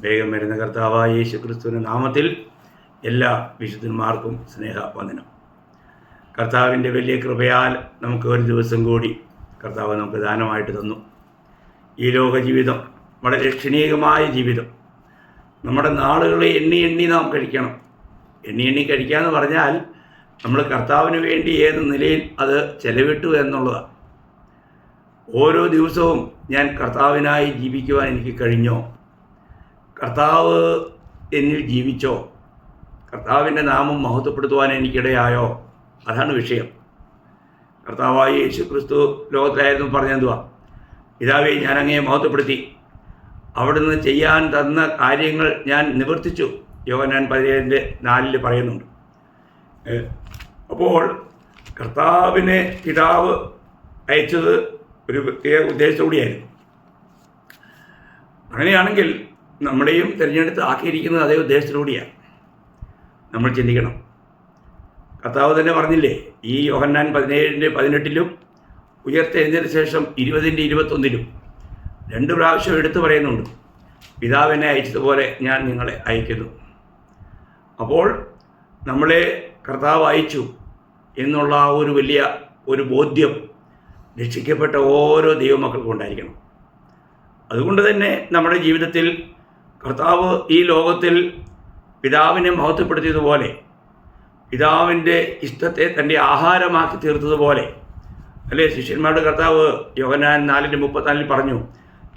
വേഗം വരുന്ന കർത്താവായ യേശു ക്രിസ്തുവിന്റെ നാമത്തിൽ എല്ലാ വിശുദ്ധന്മാർക്കും സ്നേഹ വന്ദനം കർത്താവിന്റെ വലിയ കൃപയാൽ നമുക്ക് ഒരു ദിവസം കൂടി കർത്താവ് നമുക്ക് ദാനമായിട്ട് തന്നു. ഈ ലോക ജീവിതം വളരെ ക്ഷണീകമായ ജീവിതം. നമ്മുടെ നാളുകളെ എണ്ണി എണ്ണി നാം കഴിക്കണം. എണ്ണി എണ്ണി കഴിക്കുക എന്ന് പറഞ്ഞാൽ നമ്മൾ കർത്താവിന് വേണ്ടി ഏത് നിലയിൽ അത് ചെലവിട്ടു എന്നുള്ളതാണ്. ഓരോ ദിവസവും ഞാൻ കർത്താവിനായി ജീവിക്കുവാൻ എനിക്ക് കഴിഞ്ഞോ? കർത്താവ് എന്നിൽ ജീവിച്ചോ? കർത്താവിന്റെ നാമം മഹത്വപ്പെടുത്തുവാൻ എനിക്കിടയായോ? അതാണ് വിഷയം. കർത്താവായ യേശു ക്രിസ്തു ലോകത്തിലായിരുന്നു പറഞ്ഞെന്തുവാ പിതാവെ ഞാൻ അങ്ങയെ മഹത്വപ്പെടുത്തി. അവിടുന്ന് ചെയ്യാൻ തന്ന കാര്യങ്ങൾ ഞാൻ നിവർത്തിച്ചു. യോഹനാൻ പതിനേഴിന്റെ നാലിൽ പറയുന്നുണ്ട്. അപ്പോൾ കർത്താവിനെ പിതാവ് അയച്ചത് ഒരു പ്രത്യേക ഉദ്ദേശത്തോടെയായിരുന്നു അങ്ങനെയാണെങ്കിൽ നമ്മുടെയും തിരഞ്ഞെടുത്ത് ആക്കിയിരിക്കുന്നത് അതേ ഉദ്ദേശത്തിലൂടെയാണ് നമ്മൾ ചിന്തിക്കണം. കർത്താവ് തന്നെ പറഞ്ഞില്ലേ ഈ യോഹന്നാൻ പതിനേഴിന്റെ പതിനെട്ടിലും ഉയർത്തെഴുന്നതിന് ശേഷം ഇരുപതിന്റെ ഇരുപത്തൊന്നിലും രണ്ട് പ്രാവശ്യം എടുത്തു പറയുന്നുണ്ട് പിതാവിനെ അയച്ചതുപോലെ ഞാൻ നിങ്ങളെ അയക്കുന്നു. അപ്പോൾ നമ്മളെ കർത്താവ് അയച്ചു എന്നുള്ള ആ ഒരു വലിയ ഒരു ബോധ്യം രക്ഷിക്കപ്പെട്ട ഓരോ ദൈവമക്കൾക്കും ഉണ്ടായിരിക്കണം. അതുകൊണ്ട് തന്നെ നമ്മുടെ ജീവിതത്തിൽ കർത്താവ് ഈ ലോകത്തിൽ പിതാവിനെ മഹത്വപ്പെടുത്തിയതുപോലെ പിതാവിന്റെ ഇഷ്ടത്തെ തന്റെ ആഹാരമാക്കി തീർത്തതുപോലെ അല്ലേ? ശിഷ്യന്മാരുടെ കർത്താവ് യോഹനാൻ നാലിന്റെ മുപ്പത്തിനാലിൽ പറഞ്ഞു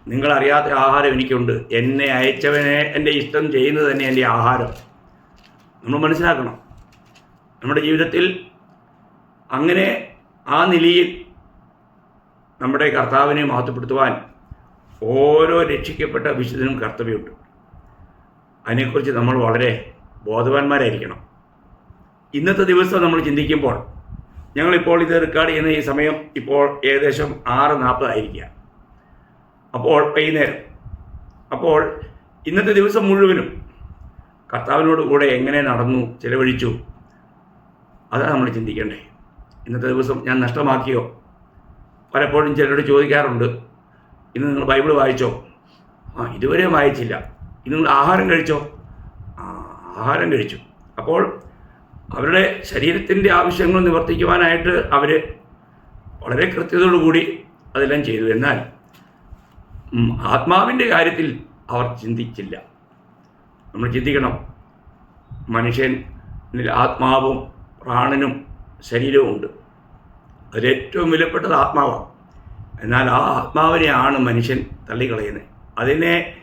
നിങ്ങളറിയാത്ത ആഹാരം എനിക്കുണ്ട്. എന്നെ അയച്ചവനെ എന്റെ ഇഷ്ടം ചെയ്യുന്നത് തന്നെ എന്റെ ആഹാരം. നമ്മൾ മനസ്സിലാക്കണം. നമ്മുടെ ജീവിതത്തിൽ അങ്ങനെ ആ നിലയിൽ നമ്മുടെ കർത്താവിനെ മഹത്വപ്പെടുത്തുവാൻ ഓരോ രക്ഷിക്കപ്പെട്ട വിശുദ്ധനും കർത്തവ്യമുണ്ട്. അതിനെക്കുറിച്ച് നമ്മൾ വളരെ ബോധവാന്മാരായിരിക്കണം. ഇന്നത്തെ ദിവസം നമ്മൾ ചിന്തിക്കുമ്പോൾ ഞങ്ങളിപ്പോൾ ഇത് റെക്കോർഡ് ചെയ്യുന്ന ഈ സമയം ഇപ്പോൾ ഏകദേശം ആറ് നാൽപ്പതായിരിക്കുക അപ്പോൾ വൈകുന്നേരം. അപ്പോൾ ഇന്നത്തെ ദിവസം മുഴുവനും കർത്താവിനോട് കൂടെ എങ്ങനെ നടന്നു ചിലവഴിച്ചു അതാണ് നമ്മൾ ചിന്തിക്കേണ്ടേ ഇന്നത്തെ ദിവസം ഞാൻ നഷ്ടമാക്കിയോ? പലപ്പോഴും ചിലരോട് ചോദിക്കാറുണ്ട് ഇന്ന് നിങ്ങൾ ബൈബിൾ വായിച്ചോ? ആ ഇതുവരെ വായിച്ചില്ല. ഇന്ന് നിങ്ങൾ ആഹാരം കഴിച്ചോ? ആ ആഹാരം കഴിച്ചു. അപ്പോൾ അവരുടെ ശരീരത്തിന്റെ ആവശ്യങ്ങൾ നിവർത്തിക്കുവാനായിട്ട് അവർ വളരെ കൃത്യതയോടുകൂടി അതെല്ലാം ചെയ്തു. എന്നാൽ ആത്മാവിന്റെ കാര്യത്തിൽ അവർ ചിന്തിച്ചില്ല. നമ്മൾ ചിന്തിക്കണം. മനുഷ്യൻ ആത്മാവും പ്രാണനും ശരീരവും ഉണ്ട്. അതിലേറ്റവും വിലപ്പെട്ടത് ആത്മാവാണ്. എന്നാൽ ആ ആത്മാവിനെയാണ് മനുഷ്യൻ തള്ളിക്കളയുന്നത്. അതിനെ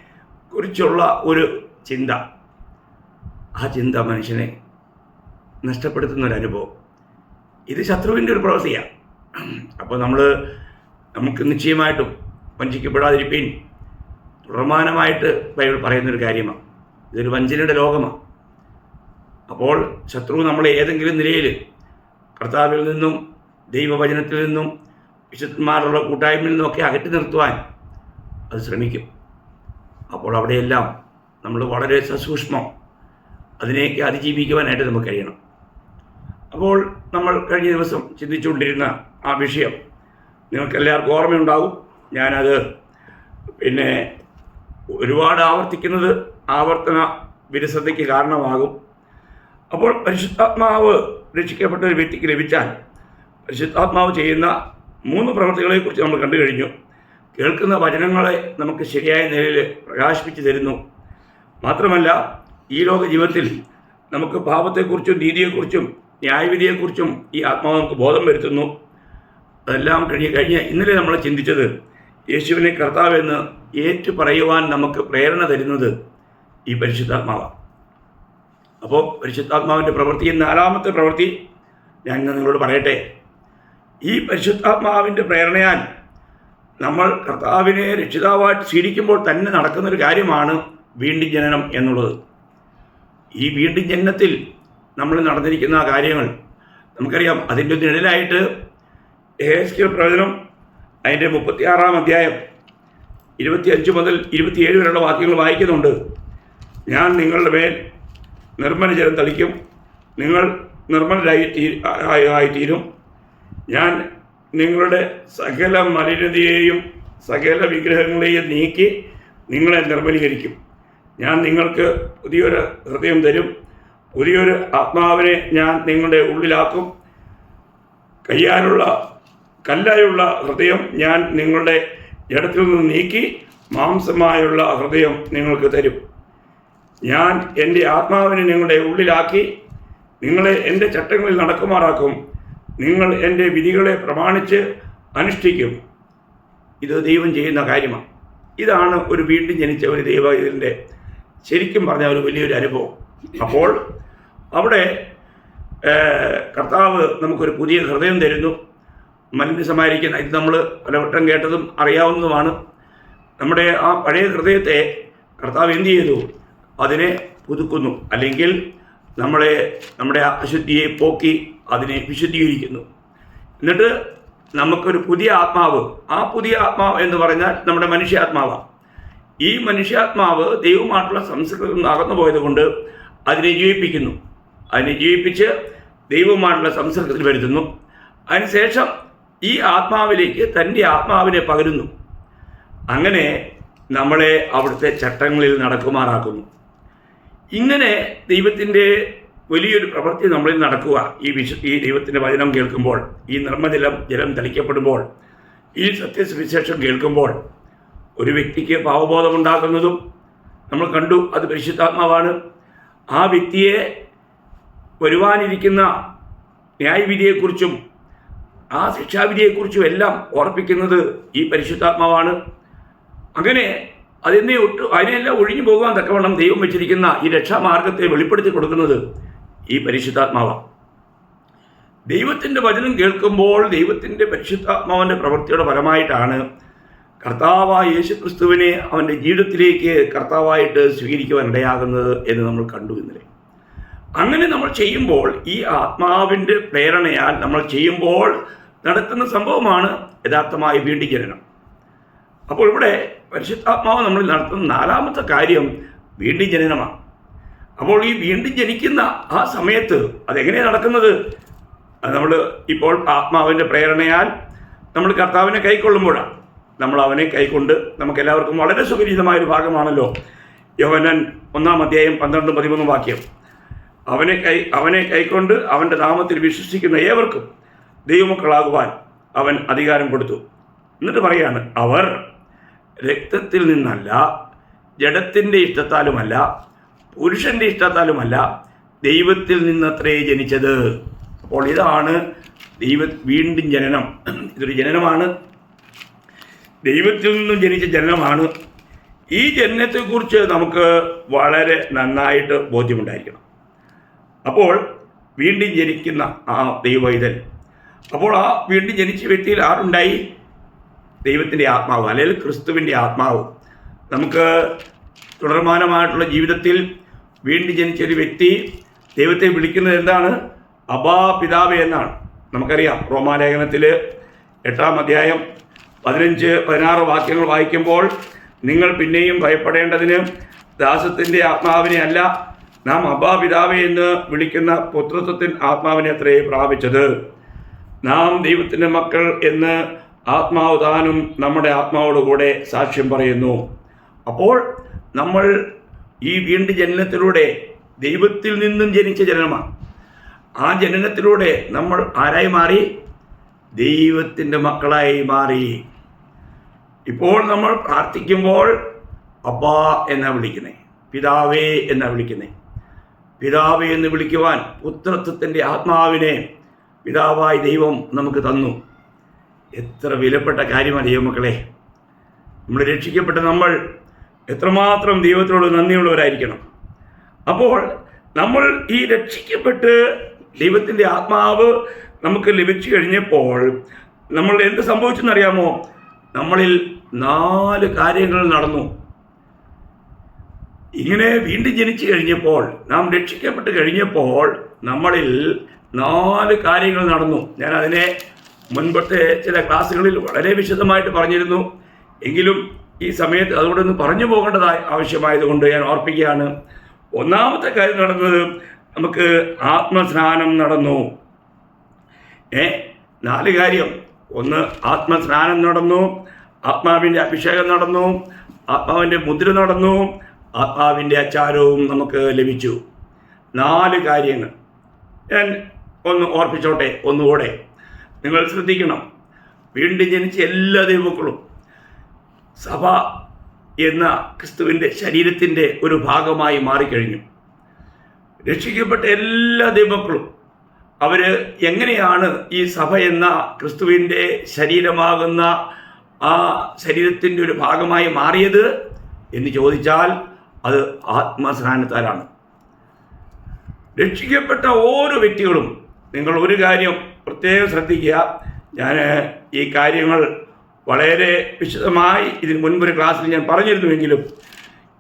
കുറിച്ചുള്ള ഒരു ചിന്ത. ആ ചിന്ത മനുഷ്യനെ നഷ്ടപ്പെടുത്തുന്ന ഒരു അനുഭവം. ഇത് ശത്രുവിന്റെ ഒരു പ്രവൃത്തിയാണ്. അപ്പോൾ നമ്മൾ നമുക്ക് നിശ്ചയമായിട്ടും വഞ്ചിക്കപ്പെടാതിരിപ്പീൻ തുടർമാനമായിട്ട് ബൈബിൾ പറയുന്നൊരു കാര്യമാണ്. ഇതൊരു വഞ്ചനയുടെ ലോകമാണ്. അപ്പോൾ ശത്രു നമ്മളെ ഏതെങ്കിലും നിലയിൽ കർത്താവിൽ നിന്നും ദൈവവചനത്തിൽ നിന്നും വിശുദ്ധന്മാരുള്ള കൂട്ടായ്മയിൽ നിന്നുമൊക്കെ അകറ്റി നിർത്തുവാൻ അത് ശ്രമിക്കും. അപ്പോൾ അവിടെയെല്ലാം നമ്മൾ വളരെ സസൂക്ഷ്മം അതിനെയൊക്കെ അതിജീവിക്കുവാനായിട്ട് നമുക്ക് കഴിയണം. അപ്പോൾ നമ്മൾ കഴിഞ്ഞ ദിവസം ചിന്തിച്ചുകൊണ്ടിരുന്ന ആ വിഷയം നിങ്ങൾക്ക് എല്ലാവർക്കും ഓർമ്മയുണ്ടാവും ഞാനത് പിന്നെ ഒരുപാട് ആവർത്തിക്കുന്നത് ആവർത്തന വിരസതയ്ക്ക് കാരണമാകും. അപ്പോൾ പരിശുദ്ധാത്മാവ് രക്ഷിക്കപ്പെട്ട ഒരു വ്യക്തിക്ക് ലഭിച്ചാൽ പരിശുദ്ധാത്മാവ് ചെയ്യുന്ന മൂന്ന് പ്രവൃത്തികളെക്കുറിച്ച് നമ്മൾ കണ്ടു കഴിഞ്ഞു. കേൾക്കുന്ന വചനങ്ങളെ നമുക്ക് ശരിയായ നിലയിൽ പ്രകാശിപ്പിച്ചു തരുന്നു. മാത്രമല്ല ഈ ലോക ജീവിതത്തിൽ നമുക്ക് പാപത്തെക്കുറിച്ചും നീതിയെക്കുറിച്ചും ന്യായവിധിയെക്കുറിച്ചും ഈ ആത്മാവ് നമുക്ക് ബോധം വരുത്തുന്നു. അതെല്ലാം കഴിഞ്ഞ് കഴിഞ്ഞ് ഇന്നലെ നമ്മൾ ചിന്തിച്ചത് യേശുവിനെ കർത്താവെന്ന് ഏറ്റു പറയുവാൻ നമുക്ക് പ്രേരണ തരുന്നത് ഈ പരിശുദ്ധാത്മാവാണ്. അപ്പോൾ പരിശുദ്ധാത്മാവിന്റെ പ്രവൃത്തി നാലാമത്തെ പ്രവൃത്തി ഞാൻ നിങ്ങളോട് പറയട്ടെ. ഈ പരിശുദ്ധാത്മാവിന്റെ പ്രേരണയാൽ നമ്മൾ കർത്താവിനെ രക്ഷിതാവായിട്ട് സ്വീകരിക്കുമ്പോൾ തന്നെ നടക്കുന്നൊരു കാര്യമാണ് വീണ്ടും ജനനം എന്നുള്ളത്. ഈ വീണ്ടും ജനനത്തിൽ നമ്മൾ നടന്നിരിക്കുന്ന കാര്യങ്ങൾ നമുക്കറിയാം. അതിന്റെ നിഴലായിട്ട് എഹേസ്കിൽ പ്രവചനം അതിന്റെ മുപ്പത്തിയാറാം അധ്യായം ഇരുപത്തിയഞ്ച് മുതൽ ഇരുപത്തിയേഴ് വരെയുള്ള വാക്യങ്ങൾ വായിക്കുന്നുണ്ട്. ഞാൻ നിങ്ങളുടെ മേൽ നിർമ്മല ജലം തളിക്കും. നിങ്ങൾ നിർമ്മലരായി തീ ആയി- ആയിത്തീരും. ഞാൻ നിങ്ങളുടെ സകല മലിനതയെയും സകല വിഗ്രഹങ്ങളെയും നീക്കി നിങ്ങളെ നിർമ്മലീകരിക്കും. ഞാൻ നിങ്ങൾക്ക് പുതിയൊരു ഹൃദയം തരും. പുതിയൊരു ആത്മാവിനെ ഞാൻ നിങ്ങളുടെ ഉള്ളിലാക്കും. കയ്യാനുള്ള കല്ലായുള്ള ഹൃദയം ഞാൻ നിങ്ങളുടെ ഇടത്തിൽ നിന്ന് നീക്കി മാംസമായുള്ള ഹൃദയം നിങ്ങൾക്ക് തരും. ഞാൻ എന്റെ ആത്മാവിനെ നിങ്ങളുടെ ഉള്ളിലാക്കി നിങ്ങളെ എന്റെ ചട്ടങ്ങളിൽ നടക്കുമാറാക്കും. നിങ്ങൾ എന്റെ വിധികളെ പ്രമാണിച്ച് അനുഷ്ഠിക്കും. ഇത് ദൈവം ചെയ്യുന്ന കാര്യമാണ്. ഇതാണ് ഒരു വീണ്ടും ജനിച്ച ഒരു ദൈവ ഇതിന്റെ ശരിക്കും പറഞ്ഞ ഒരു വലിയൊരു അനുഭവം. അപ്പോൾ അവിടെ കർത്താവ് നമുക്കൊരു പുതിയ ഹൃദയം തരുന്നു. മലിനസമായിരിക്കുന്ന ഇത് നമ്മൾ പലവട്ടം കേട്ടതും അറിയാവുന്നതുമാണ്. നമ്മുടെ ആ പഴയ ഹൃദയത്തെ കർത്താവ് എന്തു ചെയ്തു? അതിനെ പുതുക്കുന്നു. അല്ലെങ്കിൽ നമ്മളെ നമ്മുടെ അശുദ്ധിയെ പോക്കി അതിനെ വിശുദ്ധീകരിക്കുന്നു. എന്നിട്ട് നമുക്കൊരു പുതിയ ആത്മാവ് ആ പുതിയ ആത്മാവ് എന്ന് പറഞ്ഞാൽ നമ്മുടെ മനുഷ്യാത്മാവാണ്. ഈ മനുഷ്യാത്മാവ് ദൈവമായിട്ടുള്ള സംസ്കൃതം നടന്നു പോയത് കൊണ്ട് അതിനെ ജീവിപ്പിക്കുന്നു. അതിനെ ജീവിപ്പിച്ച് ദൈവമായിട്ടുള്ള സംസർഗത്തിൽ വരുത്തുന്നു. അതിനുശേഷം ഈ ആത്മാവിലേക്ക് തന്റെ ആത്മാവിനെ പകരുന്നു. അങ്ങനെ നമ്മളെ അവിടുത്തെ ചട്ടങ്ങളിൽ നടക്കുമാറാക്കുന്നു. ഇങ്ങനെ ദൈവത്തിന്റെ വലിയൊരു പ്രവൃത്തി നമ്മളിൽ നടക്കുക. ഈ വിശു ഈ ദൈവത്തിന്റെ വചനം കേൾക്കുമ്പോൾ ഈ നിർമ്മജലം ജലം തളിക്കപ്പെടുമ്പോൾ ഈ സത്യസുവിശേഷം കേൾക്കുമ്പോൾ ഒരു വ്യക്തിക്ക് പാവബോധമുണ്ടാക്കുന്നതും നമ്മൾ കണ്ടു അത് പരിശുദ്ധാത്മാവാണ്. ആ വ്യക്തിയെ വരുവാനിരിക്കുന്ന ന്യായവിധിയെക്കുറിച്ചും ആ ശിക്ഷാവിധിയെക്കുറിച്ചും എല്ലാം ഓർപ്പിക്കുന്നത് ഈ പരിശുദ്ധാത്മാവാണ്. അങ്ങനെ അതിനെ ഒട്ട് അതിനെല്ലാം ഒഴിഞ്ഞു പോകാൻ തക്കവണ്ണം ദൈവം വെച്ചിരിക്കുന്ന ഈ രക്ഷാമാർഗത്തെ വെളിപ്പെടുത്തി കൊടുക്കുന്നത് ഈ പരിശുദ്ധാത്മാവാണ് ദൈവത്തിന്റെ വചനം കേൾക്കുമ്പോൾ ദൈവത്തിന്റെ പരിശുദ്ധാത്മാവിന്റെ പ്രവൃത്തിയുടെ ഫലമായിട്ടാണ് കർത്താവായ യേശു ക്രിസ്തുവിനെ അവന്റെ ജീവിതത്തിലേക്ക് കർത്താവായിട്ട് സ്വീകരിക്കുവാൻ ഇടയാകുന്നത് എന്ന് നമ്മൾ കണ്ടു ഇന്നലെ. അങ്ങനെ നമ്മൾ ചെയ്യുമ്പോൾ ഈ ആത്മാവിന്റെ പ്രേരണയാൽ നമ്മൾ ചെയ്യുമ്പോൾ നടത്തുന്ന സംഭവമാണ് യഥാർത്ഥമായി വീണ്ടും ജനനം. അപ്പോൾ ഇവിടെ പരിശുദ്ധാത്മാവ് നമ്മൾ നടത്തുന്ന നാലാമത്തെ കാര്യം വീണ്ടും ജനനമാണ്. അപ്പോൾ ഈ വീണ്ടും ജനിക്കുന്ന ആ സമയത്ത് അതെങ്ങനെയാണ് നടക്കുന്നത്? നമ്മൾ ഇപ്പോൾ ആത്മാവിന്റെ പ്രേരണയാൽ നമ്മൾ കർത്താവിനെ കൈക്കൊള്ളുമ്പോഴാണ്. നമ്മൾ അവനെ കൈക്കൊണ്ട് നമുക്ക് എല്ലാവർക്കും വളരെ സുപരിചിതമായ ഒരു ഭാഗമാണല്ലോ. യോഹനൻ ഒന്നാം അധ്യായം പന്ത്രണ്ടും പതിമൂന്നും വാക്യം. അവനെ കൈ അവനെ കൈക്കൊണ്ട് അവന്റെ നാമത്തിൽ വിശ്വസിക്കുന്ന ഏവർക്കും ദൈവമക്കളാകുവാൻ അവൻ അധികാരം കൊടുത്തു. എന്നിട്ട് പറയാണ് അവർ രക്തത്തിൽ നിന്നല്ല ജഡത്തിന്റെ ഇഷ്ടത്താലുമല്ല പുരുഷന്റെ ഇഷ്ടത്താലുമല്ല ദൈവത്തിൽ നിന്നത്രേ ജനിച്ചത്. അപ്പോൾ ഇതാണ് ദൈവ വീണ്ടും ജനനം. ഇതൊരു ജനനമാണ്. ദൈവത്തിൽ നിന്നും ജനിച്ച ജനനമാണ്. ഈ ജനനത്തെക്കുറിച്ച് നമുക്ക് വളരെ നന്നായിട്ട് ബോധ്യമുണ്ടായിരിക്കണം. അപ്പോൾ വീണ്ടും ജനിക്കുന്ന ആ ദൈവവൈതൽ. അപ്പോൾ ആ വീണ്ടും ജനിച്ച വ്യക്തിയിൽ ആരുണ്ടായി? ദൈവത്തിന്റെ ആത്മാവ് അല്ലെങ്കിൽ ക്രിസ്തുവിന്റെ ആത്മാവ്. നമുക്ക് തുടർമാനമായിട്ടുള്ള ജീവിതത്തിൽ വീണ്ടും ജനിച്ച ഒരു വ്യക്തി ദൈവത്തെ വിളിക്കുന്നത് എന്താണ്? അബാ പിതാവേ എന്നാണ്. നമുക്കറിയാം റോമാലേഖനത്തിൽ എട്ടാം അധ്യായം പതിനഞ്ച് പതിനാറ് വാക്യങ്ങൾ വായിക്കുമ്പോൾ നിങ്ങൾ പിന്നെയും ഭയപ്പെടേണ്ടതിന് ദാസത്തിന്റെ ആത്മാവിനെ അല്ല നാം അബാ പിതാവേ എന്ന് വിളിക്കുന്ന പുത്രത്വത്തിൻ ആത്മാവിനെ അത്രേ പ്രാപിച്ചത്. നാം ദൈവത്തിന്റെ മക്കൾ എന്ന് ആത്മാവ് താനും നമ്മുടെ ആത്മാവോട് കൂടെ സാക്ഷ്യം പറയുന്നു. അപ്പോൾ നമ്മൾ ഈ വീണ്ടും ജനനത്തിലൂടെ ദൈവത്തിൽ നിന്നും ജനിച്ച ജനനമാണ്. ആ ജനനത്തിലൂടെ നമ്മൾ ആരായി മാറി? ദൈവത്തിന്റെ മക്കളായി മാറി. ഇപ്പോൾ നമ്മൾ പ്രാർത്ഥിക്കുമ്പോൾ അബ്ബാ എന്നാ വിളിക്കുന്നേ? പിതാവേ എന്നാ വിളിക്കുന്നേ? പിതാവേ എന്ന് വിളിക്കുവാൻ പുത്രത്വത്തിന്റെ ആത്മാവിനെ പിതാവായി ദൈവം നമുക്ക് തന്നു. എത്ര വിലപ്പെട്ട കാര്യമാണ് ദൈവമക്കളെ നമ്മൾ രക്ഷിക്കപ്പെട്ട നമ്മൾ എത്രമാത്രം ദൈവത്തോട് നന്ദിയുള്ളവരായിരിക്കണം. അപ്പോൾ നമ്മൾ ഈ രക്ഷിക്കപ്പെട്ട് ദൈവത്തിന്റെ ആത്മാവ് നമുക്ക് ലഭിച്ചു കഴിഞ്ഞപ്പോൾ നമ്മൾ എന്ത് സംഭവിച്ചെന്നറിയാമോ നമ്മളിൽ നാല് കാര്യങ്ങൾ നടന്നു. ഇങ്ങനെ വീണ്ടും ജനിച്ചു കഴിഞ്ഞപ്പോൾ നാം രക്ഷിക്കപ്പെട്ട് കഴിഞ്ഞപ്പോൾ നമ്മളിൽ നാല് കാര്യങ്ങൾ നടന്നു. ഞാൻ അതിനെ മുൻപത്തെ ചില ക്ലാസ്സുകളിൽ വളരെ വിശദമായിട്ട് പറഞ്ഞിരുന്നു. എങ്കിലും ഈ സമയത്ത് അതുകൊണ്ട് ഒന്ന് പറഞ്ഞു പോകേണ്ടതായി ആവശ്യമായതുകൊണ്ട് ഞാൻ ഓർപ്പിക്കുകയാണ്. ഒന്നാമത്തെ കാര്യം നടന്നത് നമുക്ക് ആത്മസ്നാനം നടന്നു. ഏ നാല് കാര്യം. ഒന്ന് ആത്മസ്നാനം നടന്നു. ആത്മാവിന്റെ അഭിഷേകം നടന്നു. ആത്മാവിന്റെ മുദ്ര നടന്നു. ആത്മാവിന്റെ അച്ചാരവും നമുക്ക് ലഭിച്ചു. നാല് കാര്യങ്ങൾ. ഞാൻ ഒന്ന് ഓർപ്പിച്ചോട്ടെ ഒന്നുകൂടെ. നിങ്ങൾ ശ്രദ്ധിക്കണം. വീണ്ടും ജനിച്ച എല്ലാ ദൈവമക്കളും സഭ എന്ന ക്രിസ്തുവിന്റെ ശരീരത്തിന്റെ ഒരു ഭാഗമായി മാറിക്കഴിഞ്ഞു. രക്ഷിക്കപ്പെട്ട എല്ലാ ദൈവമക്കളും അവർ എങ്ങനെയാണ് ഈ സഭ എന്ന ക്രിസ്തുവിന്റെ ശരീരമാകുന്ന ആ ശരീരത്തിന്റെ ഒരു ഭാഗമായി മാറിയത് എന്ന് ചോദിച്ചാൽ അത് ആത്മസ്നാനത്താലാണ് രക്ഷിക്കപ്പെട്ട ഓരോ വ്യക്തികളും നിങ്ങൾ ഒരു കാര്യം പ്രത്യേകം ശ്രദ്ധിക്കുക. ഞാൻ ഈ കാര്യങ്ങൾ വളരെ വിശദമായി ഇതിന് മുൻപൊരു ക്ലാസ്സിൽ ഞാൻ പറഞ്ഞിരുന്നുവെങ്കിലും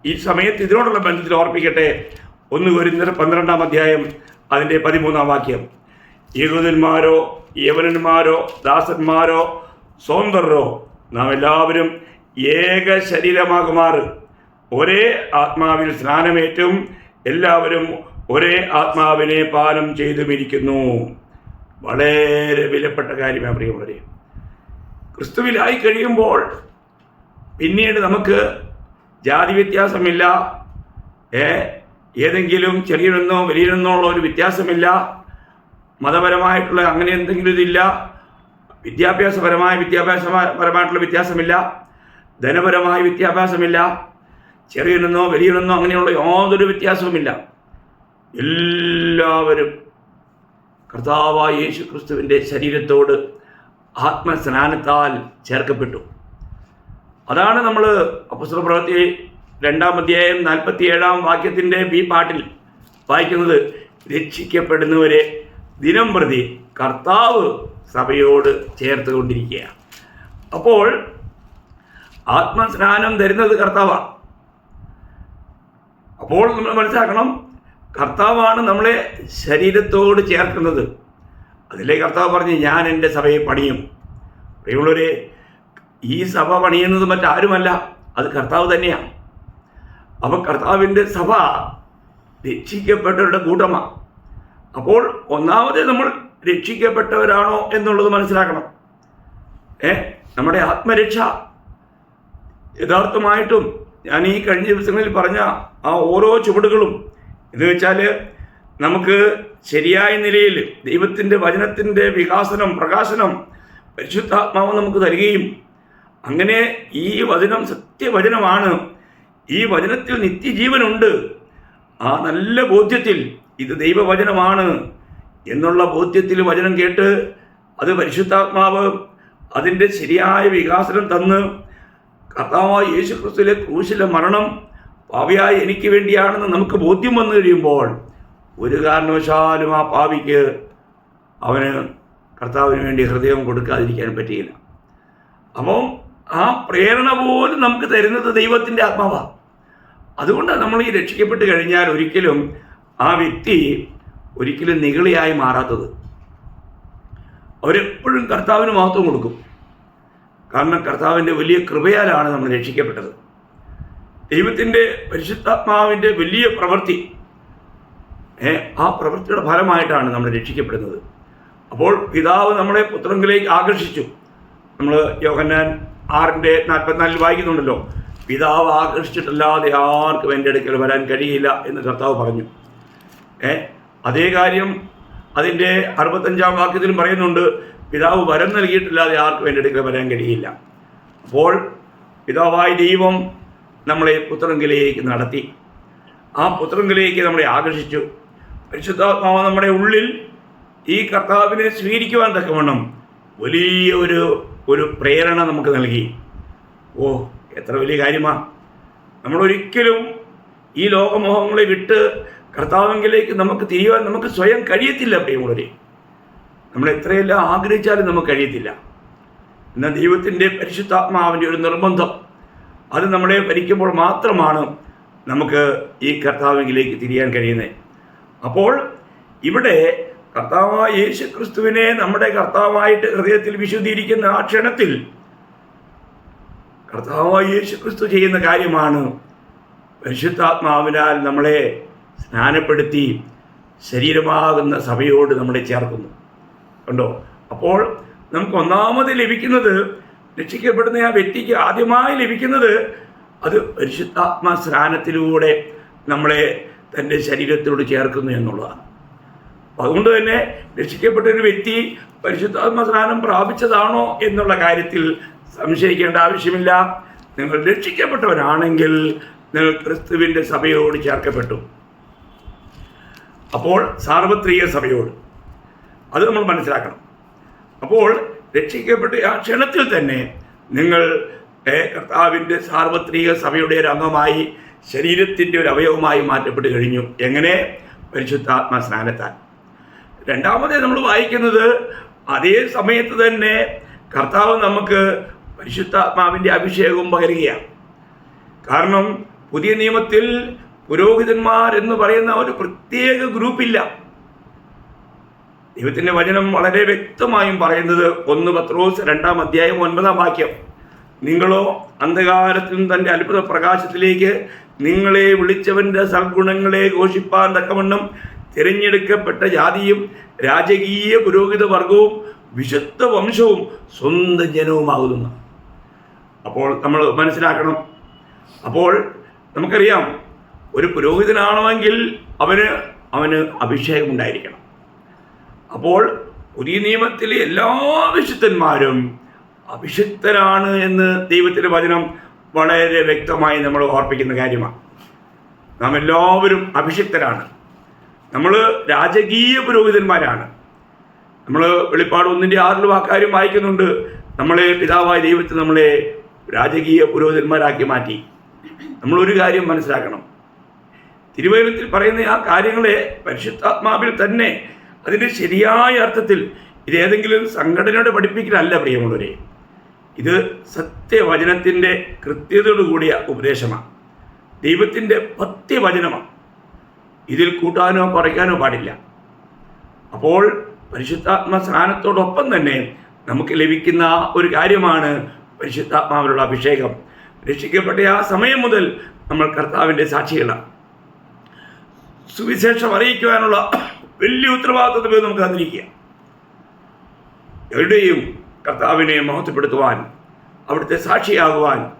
ഈ സമയത്ത് ഇതിനോടുള്ള ബന്ധത്തിൽ ഓർപ്പിക്കട്ടെ. ഒന്ന് വരുന്ന പന്ത്രണ്ടാം അധ്യായം അതിന്റെ പതിമൂന്നാം വാക്യം. യഹൂദന്മാരോ യവനന്മാരോ ദാസന്മാരോ സ്വന്തരോ നാം എല്ലാവരും ഏക ശരീരമാകുമാർ. ഒരേ ആത്മാവിൽ സ്നാനമേറ്റും എല്ലാവരും ഒരേ ആത്മാവിനെ പാനം ചെയ്തുമിരിക്കുന്നു. വളരെ വിലപ്പെട്ട കാര്യമാണ് പ്രിയമുള്ളവരെ ക്രിസ്തുവിലായി കഴിയുമ്പോൾ പിന്നീട് നമുക്ക് ജാതി വ്യത്യാസമില്ല. ഏ ഏതെങ്കിലും ചെറിയനെന്നോ വലിയനെന്നോ ഉള്ള ഒരു വ്യത്യാസമില്ല. മതപരമായിട്ടുള്ള അങ്ങനെ എന്തെങ്കിലും ഇതില്ല. വിദ്യാഭ്യാസപരമായ വിദ്യാഭ്യാസപരമായിട്ടുള്ള വ്യത്യാസമില്ല. ധനപരമായ വിദ്യാഭ്യാസമില്ല ചെറിയനെന്നോ വലിയനെന്നോ അങ്ങനെയുള്ള യാതൊരു വ്യത്യാസവുമില്ല. എല്ലാവരും കർത്താവായ യേശു ക്രിസ്തുവിന്റെ ശരീരത്തോട് ആത്മസ്നാനത്താൽ ചേർക്കപ്പെട്ടു. അതാണ് നമ്മൾ അപ്പുസ്തക പ്രവൃത്തി രണ്ടാം അധ്യായം നാൽപ്പത്തി ഏഴാം വാക്യത്തിന്റെ ബി പാട്ടിൽ വായിക്കുന്നത്. രക്ഷിക്കപ്പെടുന്നവരെ ദിനം പ്രതി കർത്താവ് സഭയോട് ചേർത്ത് കൊണ്ടിരിക്കുകയാണ്. അപ്പോൾ ആത്മസ്നാനം തരുന്നത് കർത്താവാണ്. അപ്പോൾ നമ്മൾ മനസ്സിലാക്കണം കർത്താവാണ് നമ്മളെ ശരീരത്തോട് ചേർക്കുന്നത്. അതിലെ കർത്താവ് പറഞ്ഞ് ഞാൻ എന്റെ സഭയെ പണിയും. പ്രിയമുള്ളവരെ ഈ സഭ പണിയുന്നത് മറ്റാരുമല്ല അത് കർത്താവ് തന്നെയാണ് അപ്പോൾ കർത്താവിന്റെ സഭ രക്ഷിക്കപ്പെട്ടവരുടെ കൂട്ടമാണ് അപ്പോൾ ഒന്നാമത് നമ്മൾ രക്ഷിക്കപ്പെട്ടവരാണോ എന്നുള്ളത് മനസ്സിലാക്കണം. ഏ നമ്മുടെ ആത്മരക്ഷ. യഥാർത്ഥമായിട്ടും ഞാൻ ഈ കഴിഞ്ഞ ദിവസങ്ങളിൽ പറഞ്ഞ ആ ഓരോ ചുവടുകളും എന്ന് വെച്ചാൽ നമുക്ക് ശരിയായ നിലയിൽ ദൈവത്തിന്റെ വചനത്തിന്റെ വികാസനം പ്രകാശനം പരിശുദ്ധാത്മാവ് നമുക്ക് തരികയും അങ്ങനെ ഈ വചനം സത്യവചനമാണ്. ഈ വചനത്തിൽ നിത്യജീവനുണ്ട്. ആ നല്ല ബോധ്യത്തിൽ ഇത് ദൈവവചനമാണ് എന്നുള്ള ബോധ്യത്തിൽ വചനം കേട്ട് അത് പരിശുദ്ധാത്മാവ് അതിന്റെ ശരിയായ വികാസനം തന്ന് കർത്താവായ യേശു ക്രിസ്തുവിലെ ക്രൂശിലെ മരണം പാവിയായ എനിക്ക് വേണ്ടിയാണെന്ന് നമുക്ക് ബോധ്യം വന്നു കഴിയുമ്പോൾ ഒരു കാരണവശാലും ആ പാവിക്ക് അവന് കർത്താവിന് വേണ്ടി ഹൃദയം കൊടുക്കാതിരിക്കാൻ പറ്റിയില്ല. അപ്പം ആ പ്രേരണ പോലും നമുക്ക് തരുന്നത് ദൈവത്തിന്റെ ആത്മാവാണ് അതുകൊണ്ടാണ് നമ്മൾ ഈ രക്ഷിക്കപ്പെട്ട് കഴിഞ്ഞാൽ ഒരിക്കലും ആ വ്യക്തി ഒരിക്കലും നികളിയായി മാറാത്തത്. അവരെപ്പോഴും കർത്താവിന് മഹത്വം കൊടുക്കും. കാരണം കർത്താവിന്റെ വലിയ കൃപയാലാണ് നമ്മൾ രക്ഷിക്കപ്പെട്ടത്. ദൈവത്തിന്റെ പരിശുദ്ധാത്മാവിന്റെ വലിയ പ്രവൃത്തി. ഏ ആ പ്രവൃത്തിയുടെ ഫലമായിട്ടാണ് നമ്മൾ രക്ഷിക്കപ്പെടുന്നത്. അപ്പോൾ പിതാവ് നമ്മളെ പുത്രങ്കിലേക്ക് ആകർഷിച്ചു. നമ്മൾ യോഹന്നാൻ ആറിന്റെ നാൽപ്പത്തിനാലിൽ വായിക്കുന്നുണ്ടല്ലോ പിതാവ് ആകർഷിച്ചിട്ടല്ലാതെ ആർക്കും എന്റെ അടുക്കൽ വരാൻ കഴിയില്ല എന്ന് കർത്താവ് പറഞ്ഞു. ഏ അതേ കാര്യം അതിന്റെ അറുപത്തഞ്ചാം വാക്യത്തിലും പറയുന്നുണ്ട് പിതാവ് വരം നൽകിയിട്ടില്ലാതെ ആർക്കും എന്റെ അടുക്കൽ വരാൻ കഴിയില്ല. അപ്പോൾ പിതാവായ ദൈവം നമ്മളെ പുത്രങ്കിലേക്ക് നടത്തി. ആ പുത്രങ്കിലേക്ക് നമ്മളെ ആകർഷിച്ചു. പരിശുദ്ധാത്മാവ് നമ്മുടെ ഉള്ളിൽ ഈ കർത്താവിനെ സ്വീകരിക്കുവാൻ തക്കവണ്ണം വലിയ ഒരു ഒരു പ്രേരണ നമുക്ക് നൽകി. ഓ എത്ര വലിയ കാര്യമാണ് നമ്മളൊരിക്കലും ഈ ലോകമോഹങ്ങളെ വിട്ട് കർത്താവെങ്കിലേക്ക് നമുക്ക് തിരിയുവാൻ നമുക്ക് സ്വയം കഴിയത്തില്ല പ്രിയമുള്ളവരെ. നമ്മൾ എത്രയെല്ലാം ആഗ്രഹിച്ചാലും നമുക്ക് കഴിയത്തില്ല. എന്നാൽ ദൈവത്തിന്റെ പരിശുദ്ധാത്മാവിന്റെ ഒരു നിർബന്ധം അത് നമ്മളെ ഭരിക്കുമ്പോൾ മാത്രമാണ് നമുക്ക് ഈ കർത്താവിലേക്ക് തിരിയാൻ കഴിയുന്നത്. അപ്പോൾ ഇവിടെ കർത്താവായ യേശു ക്രിസ്തുവിനെ നമ്മുടെ കർത്താവായിട്ട് ഹൃദയത്തിൽ വിശുദ്ധീകരിക്കുന്ന ആ ക്ഷണത്തിൽ കർത്താവായ യേശു ക്രിസ്തു ചെയ്യുന്ന കാര്യമാണ് പരിശുദ്ധാത്മാവിനാൽ നമ്മളെ സ്നാനപ്പെടുത്തി ശരീരമാകുന്ന സഭയോട് നമ്മളെ ചേർക്കുന്നു. കണ്ടോ? അപ്പോൾ നമുക്ക് ഒന്നാമത് ലഭിക്കുന്നത് രക്ഷിക്കപ്പെടുന്ന ആ വ്യക്തിക്ക് ആദ്യമായി ലഭിക്കുന്നത് അത് പരിശുദ്ധാത്മ സ്നാനത്തിലൂടെ നമ്മളെ തന്റെ ശരീരത്തോട് ചേർക്കുന്നു എന്നുള്ളതാണ്. അതുകൊണ്ട് തന്നെ രക്ഷിക്കപ്പെട്ട ഒരു വ്യക്തി പരിശുദ്ധാത്മ സ്നാനം പ്രാപിച്ചതാണോ എന്നുള്ള കാര്യത്തിൽ സംശയിക്കേണ്ട ആവശ്യമില്ല. നിങ്ങൾ രക്ഷിക്കപ്പെട്ടവരാണെങ്കിൽ നിങ്ങൾ ക്രിസ്തുവിന്റെ സഭയോട് ചേർക്കപ്പെട്ടു. അപ്പോൾ സാർവത്രിക സഭയോട്. അത് നമ്മൾ മനസ്സിലാക്കണം. അപ്പോൾ രക്ഷിക്കപ്പെട്ട ആ ക്ഷണത്തിൽ തന്നെ നിങ്ങൾ കർത്താവിന്റെ സാർവത്രിക സഭയുടെ ഒരു അംഗമായി ശരീരത്തിന്റെ ഒരു അവയവമായി മാറ്റപ്പെട്ട് കഴിഞ്ഞു. എങ്ങനെ? പരിശുദ്ധാത്മ സ്നാനത്താൽ. രണ്ടാമതേ നമ്മൾ വായിക്കുന്നത് അതേ സമയത്ത് തന്നെ കർത്താവ് നമുക്ക് പരിശുദ്ധാത്മാവിന്റെ അഭിഷേകവും പകരുകയാണ്. കാരണം പുതിയ നിയമത്തിൽ പുരോഹിതന്മാർ എന്ന് പറയുന്ന ഒരു പ്രത്യേക ഗ്രൂപ്പില്ല. ദൈവത്തിന്റെ വചനം വളരെ വ്യക്തമായും പറയുന്നത് ഒന്ന് പത്രോസ് രണ്ടാം അധ്യായം ഒൻപതാം വാക്യം. നിങ്ങളോ അന്ധകാരത്തിൽ നിന്ന് തന്റെ അത്ഭുത പ്രകാശത്തിലേക്ക് നിങ്ങളെ വിളിച്ചവന്റെ സൽഗുണങ്ങളെ ഘോഷിപ്പാൻ തക്കവണ്ണം തിരഞ്ഞെടുക്കപ്പെട്ട ജാതിയും രാജകീയ പുരോഹിത വർഗവും വിശുദ്ധ വംശവും സ്വന്തം ജനവുമാകുന്നു. അപ്പോൾ നമ്മൾ മനസ്സിലാക്കണം. അപ്പോൾ നമുക്കറിയാം ഒരു പുരോഹിതനാണെങ്കിൽ അവന് അവന് അഭിഷേകം ഉണ്ടായിരിക്കണം. അപ്പോൾ പുതിയ നിയമത്തിലെ എല്ലാ വിശുദ്ധന്മാരും അഭിഷിക്തരാണ് എന്ന് ദൈവത്തിന്റെ വചനം വളരെ വ്യക്തമായി നമ്മൾ ഓർപ്പിക്കുന്ന കാര്യമാണ്. നാം എല്ലാവരും അഭിഷിക്തരാണ്. നമ്മൾ രാജകീയ പുരോഹിതന്മാരാണ്. നമ്മൾ വെളിപ്പാട് ഒന്നിന്റെ ആറിലും ആ വായിക്കുന്നുണ്ട്. നമ്മളെ പിതാവായ ദൈവത്തെ നമ്മളെ രാജകീയ പുരോഹിതന്മാരാക്കി മാറ്റി. നമ്മളൊരു കാര്യം മനസ്സിലാക്കണം. തിരുവചനത്തിൽ പറയുന്ന ആ കാര്യങ്ങളെ പരിശുദ്ധാത്മാവിൽ തന്നെ അതിന്റെ ശരിയായ അർത്ഥത്തിൽ ഇത് ഏതെങ്കിലും സംഘടനയുടെ പഠിപ്പിക്കലല്ല പ്രിയമുള്ളവരെ. ഇത് സത്യവചനത്തിന്റെ കൃത്യതയോടുകൂടിയ ഉപദേശമാണ്. ദൈവത്തിന്റെ പത്യവചനമാണ്. ഇതിൽ കൂട്ടാനോ പറയാനോ പാടില്ല. അപ്പോൾ പരിശുദ്ധാത്മ സ്നാനത്തോടൊപ്പം തന്നെ നമുക്ക് ലഭിക്കുന്ന ഒരു കാര്യമാണ് പരിശുദ്ധാത്മാവിലുള്ള അഭിഷേകം. രക്ഷിക്കപ്പെട്ട ആ സമയം മുതൽ നമ്മൾ കർത്താവിന്റെ സാക്ഷികളാണ്. സുവിശേഷം അറിയിക്കുവാനുള്ള വലിയ ഉത്തരവാദിത്വം നമുക്ക് തന്നിരിക്കുക. എവിടെയും കർത്താവിനെ മഹത്വപ്പെടുത്തുവാൻ അവിടുത്തെ സാക്ഷിയാകുവാൻ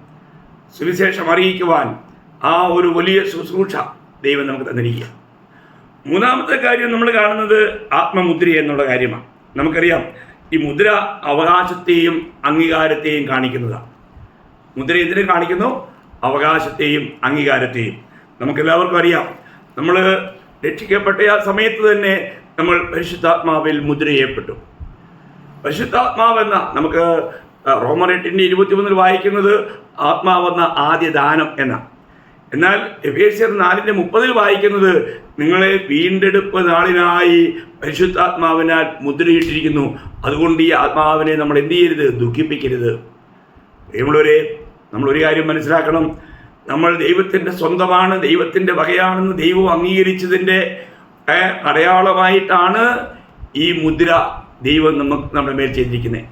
സുവിശേഷം അറിയിക്കുവാൻ ആ ഒരു വലിയ ശുശ്രൂഷ ദൈവം നമുക്ക് തന്നിരിക്കുക. മൂന്നാമത്തെ കാര്യം നമ്മൾ കാണുന്നത് ആത്മമുദ്ര എന്നുള്ള കാര്യമാണ്. നമുക്കറിയാം ഈ മുദ്ര അവകാശത്തെയും അംഗീകാരത്തെയും കാണിക്കുന്നതാണ്. മുദ്ര എന്തിനെ കാണിക്കുന്നു? അവകാശത്തെയും അംഗീകാരത്തെയും. നമുക്കെല്ലാവർക്കും അറിയാം നമ്മൾ രക്ഷിക്കപ്പെട്ട ആ സമയത്ത് തന്നെ നമ്മൾ പരിശുദ്ധാത്മാവിൽ മുദ്രയപ്പെട്ടു. പരിശുദ്ധാത്മാവെന്ന നമുക്ക് റോമർ എട്ടിന്റെ ഇരുപത്തിമൂന്നിൽ വായിക്കുന്നത് ആത്മാവെന്ന ആദ്യ ദാനം എന്ന. എന്നാൽ എഫേസ്യർ നാലിന്റെ മുപ്പതിൽ വായിക്കുന്നത് നിങ്ങളെ വീണ്ടെടുപ്പ് നാളിനായി പരിശുദ്ധാത്മാവിനാൽ മുദ്രയിട്ടിരിക്കുന്നു. അതുകൊണ്ട് ഈ ആത്മാവിനെ നമ്മൾ എന്ത് ചെയ്യരുത്? ദുഃഖിപ്പിക്കരുത്. ഒരു കാര്യം മനസ്സിലാക്കണം. നമ്മൾ ദൈവത്തിന്റെ സ്വന്തമാണ് ദൈവത്തിന്റെ വകയാണെന്ന് ദൈവം അംഗീകരിച്ചതിന്റെ അടയാളമായിട്ടാണ് ഈ മുദ്ര ദൈവം നമുക്ക് നമ്മുടെ മേൽ ചെയ്തിരിക്കുന്നത്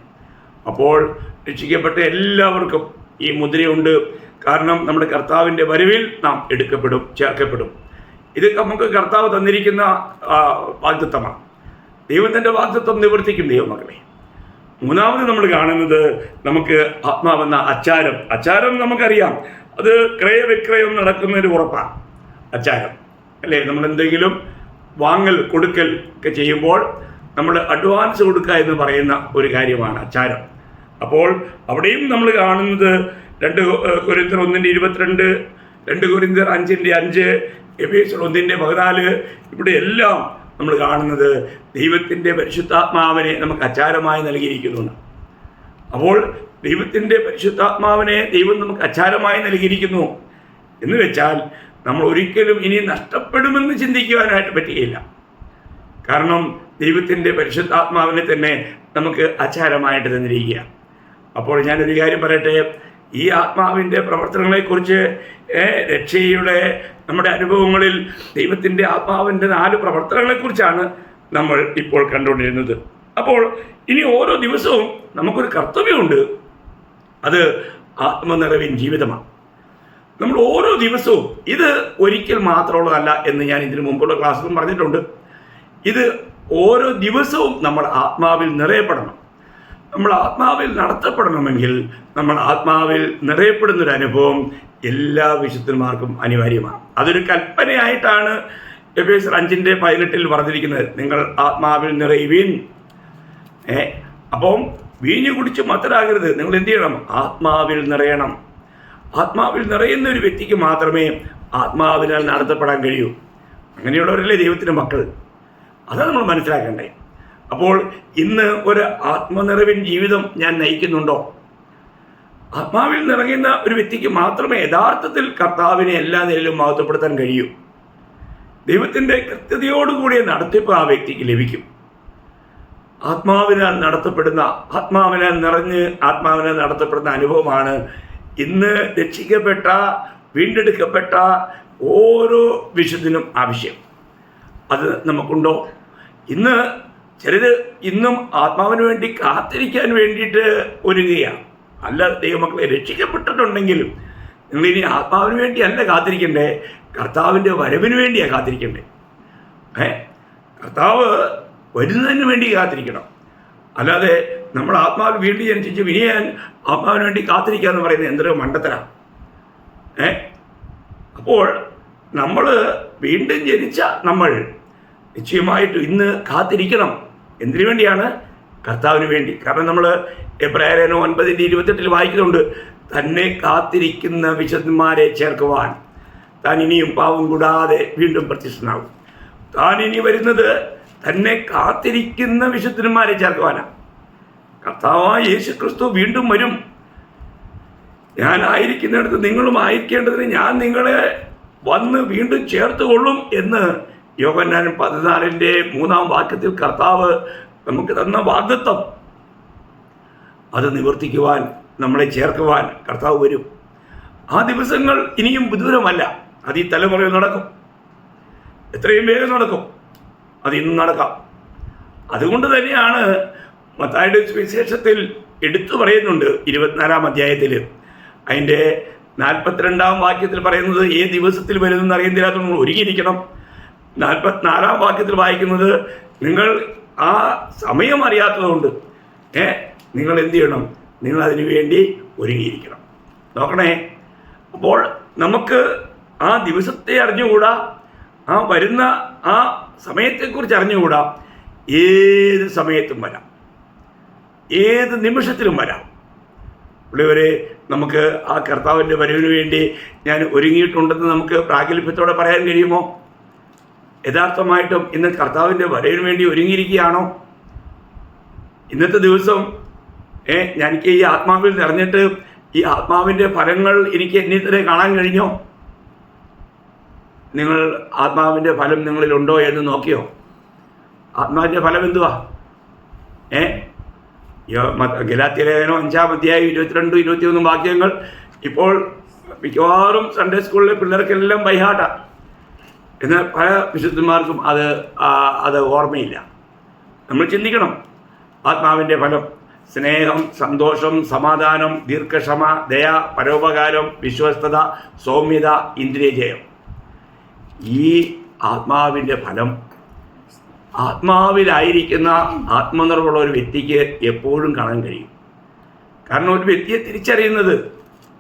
അപ്പോൾ രക്ഷിക്കപ്പെട്ട എല്ലാവർക്കും ഈ മുദ്രയുണ്ട്. കാരണം നമ്മുടെ കർത്താവിന്റെ വരവിൽ നാം എടുക്കപ്പെടും ചേർക്കപ്പെടും. ഇത് നമുക്ക് കർത്താവ് തന്നിരിക്കുന്ന വാഗ്ദത്വമാണ് ദൈവത്തിന്റെ വാഗ്ദത്വം നിവർത്തിക്കും ദൈവമക്കളെ മൂന്നാമത് നമ്മൾ കാണുന്നത് നമുക്ക് ആത്മാവെന്ന അച്ചാരം. അച്ചാരം നമുക്കറിയാം. അത് ക്രയവിക്രയം നടക്കുന്നതിന് ഉറപ്പാണ്. അച്ചാരം. അല്ലേ? നമ്മൾ എന്തെങ്കിലും വാങ്ങൽ കൊടുക്കൽ ഒക്കെ ചെയ്യുമ്പോൾ നമ്മൾ അഡ്വാൻസ് കൊടുക്കുക എന്ന് പറയുന്ന ഒരു കാര്യമാണ് അച്ചാരം. അപ്പോൾ അവിടെയും നമ്മൾ കാണുന്നത് രണ്ട് കുരിന്തർ ഒന്നിന്റെ ഇരുപത്തിരണ്ട് രണ്ട് കുരിന്തർ അഞ്ചിന്റെ അഞ്ച് എബേസർ ഒന്നിന്റെ പതിനാല് ഇവിടെ എല്ലാം നമ്മൾ കാണുന്നത് ദൈവത്തിന്റെ പരിശുദ്ധാത്മാവിനെ നമുക്ക് അച്ചാരമായി നൽകിയിരിക്കുന്നുണ്ട്. അപ്പോൾ ദൈവത്തിന്റെ പരിശുദ്ധാത്മാവിനെ ദൈവം നമുക്ക് അച്ചാരമായി നൽകിയിരിക്കുന്നു. എന്ന് വെച്ചാൽ നമ്മൾ ഒരിക്കലും ഇനി നഷ്ടപ്പെടുമെന്ന് ചിന്തിക്കുവാനായിട്ട് പറ്റുകയില്ല. കാരണം ദൈവത്തിന്റെ പരിശുദ്ധാത്മാവിനെ തന്നെ നമുക്ക് അച്ചാരമായിട്ട് തന്നിരിക്കുക. അപ്പോൾ ഞാനൊരു കാര്യം പറയട്ടെ ഈ ആത്മാവിന്റെ പ്രവർത്തനങ്ങളെക്കുറിച്ച് രക്ഷയുടെ നമ്മുടെ അനുഭവങ്ങളിൽ ദൈവത്തിന്റെ ആത്മാവിന്റെ നാല് പ്രവർത്തനങ്ങളെക്കുറിച്ചാണ് നമ്മൾ ഇപ്പോൾ കണ്ടുകൊണ്ടിരുന്നത്. അപ്പോൾ ഇനി ഓരോ ദിവസവും നമുക്കൊരു കർത്തവ്യമുണ്ട്. അത് ആത്മനിറവിൻ ജീവിതമാണ്. നമ്മൾ ഓരോ ദിവസവും ഇത് ഒരിക്കൽ മാത്രമുള്ളതല്ല എന്ന് ഞാൻ ഇതിനു മുമ്പുള്ള ക്ലാസ്സിലും പറഞ്ഞിട്ടുണ്ട്. ഇത് ഓരോ ദിവസവും നമ്മൾ ആത്മാവിൽ നിറയപ്പെടണം. നമ്മൾ ആത്മാവിൽ നടത്തപ്പെടണമെങ്കിൽ നമ്മൾ ആത്മാവിൽ നിറയപ്പെടുന്നൊരു അനുഭവം എല്ലാ വിശുദ്ധന്മാർക്കും അനിവാര്യമാണ്. അതൊരു കൽപ്പനയായിട്ടാണ് എഫേസർ അഞ്ചിന്റെ പതിനെട്ടിൽ പറഞ്ഞിരിക്കുന്നത്. നിങ്ങൾ ആത്മാവിൽ നിറയുവീൻ. ഏ? അപ്പം വീഞ്ഞു കുടിച്ച് മത്തരാകരുത് നിങ്ങൾ എന്ത് ചെയ്യണം? ആത്മാവിൽ നിറയണം. ആത്മാവിൽ നിറയുന്ന ഒരു വ്യക്തിക്ക് മാത്രമേ ആത്മാവിനാൽ നടത്തപ്പെടാൻ കഴിയൂ. അങ്ങനെയുള്ളവരല്ലേ ദൈവത്തിന്റെ മക്കൾ? അതാണ് നമ്മൾ മനസ്സിലാക്കേണ്ടേ. അപ്പോൾ ഇന്ന് ഒരു ആത്മനിറവിൻ ജീവിതം ഞാൻ നയിക്കുന്നുണ്ടോ? ആത്മാവിൽ നിറങ്ങുന്ന ഒരു വ്യക്തിക്ക് മാത്രമേ യഥാർത്ഥത്തിൽ കർത്താവിനെ എല്ലാ നിലയിലും മഹത്വപ്പെടുത്താൻ കഴിയൂ. ദൈവത്തിന്റെ കൃത്യതയോടുകൂടിയ നടത്തിപ്പ് ആ വ്യക്തിക്ക് ലഭിക്കും. ആത്മാവിനാൽ നടത്തപ്പെടുന്ന ആത്മാവിനാൽ നിറഞ്ഞ് ആത്മാവിനാൽ നടത്തപ്പെടുന്ന അനുഭവമാണ് ഇന്ന് രക്ഷിക്കപ്പെട്ട വീണ്ടെടുക്കപ്പെട്ട ഓരോ വിശുദ്ധനും ആവശ്യം. അത് നമുക്കുണ്ടോ? ഇന്ന് ചിലർ ഇന്നും ആത്മാവിന് വേണ്ടി കാത്തിരിക്കാൻ വേണ്ടിയിട്ട് ഒരുങ്ങുകയാണ്. അല്ല ദൈവമക്കളെ രക്ഷിക്കപ്പെട്ടിട്ടുണ്ടെങ്കിലും നിങ്ങളിനി ആത്മാവിന് വേണ്ടി അല്ല കാത്തിരിക്കണ്ടേ? കർത്താവിന്റെ വരവിന് വേണ്ടിയാണ് കാത്തിരിക്കണ്ടേ? ഏ? കർത്താവ് വരുന്നതിന് വേണ്ടി കാത്തിരിക്കണം. അല്ലാതെ നമ്മൾ ആത്മാവിൽ വീണ്ടും ജനിച്ച് വിനിയാൻ ആത്മാവിന് വേണ്ടി കാത്തിരിക്കുക എന്ന് പറയുന്നത് എന്തൊരു മണ്ടത്തരാണ് ഏ? അപ്പോൾ നമ്മൾ വീണ്ടും ജനിച്ച നമ്മൾ നിശ്ചയമായിട്ടും ഇന്ന് കാത്തിരിക്കണം. എന്തിനു വേണ്ടിയാണ്? കർത്താവിന് വേണ്ടി. കാരണം നമ്മൾ എബ്രായനോ ഒൻപതിന്റെ ഇരുപത്തെട്ടിൽ വായിക്കുന്നുണ്ട് തന്നെ കാത്തിരിക്കുന്ന വിശുദ്ധന്മാരെ ചേർക്കുവാൻ താൻ ഇനിയും പാവം കൂടാതെ വീണ്ടും പ്രത്യക്ഷനാകും. താൻ ഇനി വരുന്നത് തന്നെ കാത്തിരിക്കുന്ന വിശുദ്ധന്മാരെ ചേർക്കുവാനാണ് കർത്താവായ യേശു ക്രിസ്തു വീണ്ടും വരും. ഞാനായിരിക്കുന്നിടത്ത് നിങ്ങളും ആയിരിക്കേണ്ടതിന് ഞാൻ നിങ്ങളെ വന്ന് വീണ്ടും ചേർത്ത് കൊള്ളും എന്ന് യോഗന്നാൻ പതിനാലിന്റെ മൂന്നാം വാക്യത്തിൽ കർത്താവ് നമുക്ക് തന്ന വാഗ്ദത്വം അത് നിവർത്തിക്കുവാൻ നമ്മളെ ചേർക്കുവാൻ കർത്താവ് വരും. ആ ദിവസങ്ങൾ ഇനിയും വിദൂരമല്ല. അത് ഈ തലമുറയിൽ നടക്കും. എത്രയും വേഗം നടക്കും. അത് ഇന്ന് നടക്കാം. അതുകൊണ്ട് തന്നെയാണ് മത്തായുടെ വിശേഷത്തിൽ എടുത്തു പറയുന്നുണ്ട് ഇരുപത്തിനാലാം അധ്യായത്തിൽ അതിന്റെ നാൽപ്പത്തിരണ്ടാം വാക്യത്തിൽ പറയുന്നത് ഏത് ദിവസത്തിൽ വരുന്നെന്ന് അറിയുന്നില്ല നിങ്ങൾ ഒരുങ്ങിയിരിക്കണം നാൽപ്പത്തിനാലാം വാക്യത്തിൽ വായിക്കുന്നത് നിങ്ങൾ ആ സമയം അറിയാത്തതുകൊണ്ട് ഏ നിങ്ങൾ എന്ത് ചെയ്യണം? നിങ്ങൾ അതിനു വേണ്ടി ഒരുങ്ങിയിരിക്കണം. നോക്കണേ. അപ്പോൾ നമുക്ക് ആ ദിവസത്തെ അറിഞ്ഞുകൂടാ. ആ വരുന്ന ആ സമയത്തെക്കുറിച്ച് അറിഞ്ഞുകൂടാ. ഏത് സമയത്തും വരാം. ഏത് നിമിഷത്തിലും വരാം. ഉള്ളവരെ നമുക്ക് ആ കർത്താവിന്റെ വരവിന് വേണ്ടി ഞാൻ ഒരുങ്ങിയിട്ടുണ്ടെന്ന് നമുക്ക് പ്രാഗൽഭ്യത്തോടെ പറയാൻ കഴിയുമോ? യഥാർത്ഥമായിട്ടും ഇന്ന് കർത്താവിന്റെ വരവിന് വേണ്ടി ഒരുങ്ങിയിരിക്കുകയാണോ? ഇന്നത്തെ ദിവസം ഏ എനിക്ക് ഈ ആത്മാവിൽ നിറഞ്ഞിട്ട് ഈ ആത്മാവിന്റെ ഫലങ്ങൾ എനിക്ക് എന്നിൽ തന്നെ കാണാൻ കഴിഞ്ഞോ? നിങ്ങൾ ആത്മാവിന്റെ ഫലം നിങ്ങളിലുണ്ടോ എന്ന് നോക്കിയോ? ആത്മാവിന്റെ ഫലം എന്തുവാ? ഏ? ഗലാത്തിലേഖനം അഞ്ചാം അധ്യായം ഇരുപത്തിരണ്ട് ഇരുപത്തിയൊന്നും വാക്യങ്ങൾ. ഇപ്പോൾ മിക്കവാറും സൺഡേ സ്കൂളിലെ പിള്ളേർക്കെല്ലാം ബൈഹാട്ടാണ് എന്നാൽ പല വിശുദ്ധന്മാർക്കും അത് അത് ഓർമ്മയില്ല. നമ്മൾ ചിന്തിക്കണം. ആത്മാവിന്റെ ഫലം. സ്നേഹം സന്തോഷം സമാധാനം ദീർഘക്ഷമ ദയ പരോപകാരം വിശ്വസ്തത സൗമ്യത ഇന്ദ്രിയജയം. ഈ ആത്മാവിന്റെ ഫലം ആത്മാവിലായിരിക്കുന്ന ആത്മനിർഭുള്ള ഒരു വ്യക്തിക്ക് എപ്പോഴും കാണാൻ കഴിയും. കാരണം ഒരു വ്യക്തിയെ തിരിച്ചറിയുന്നത്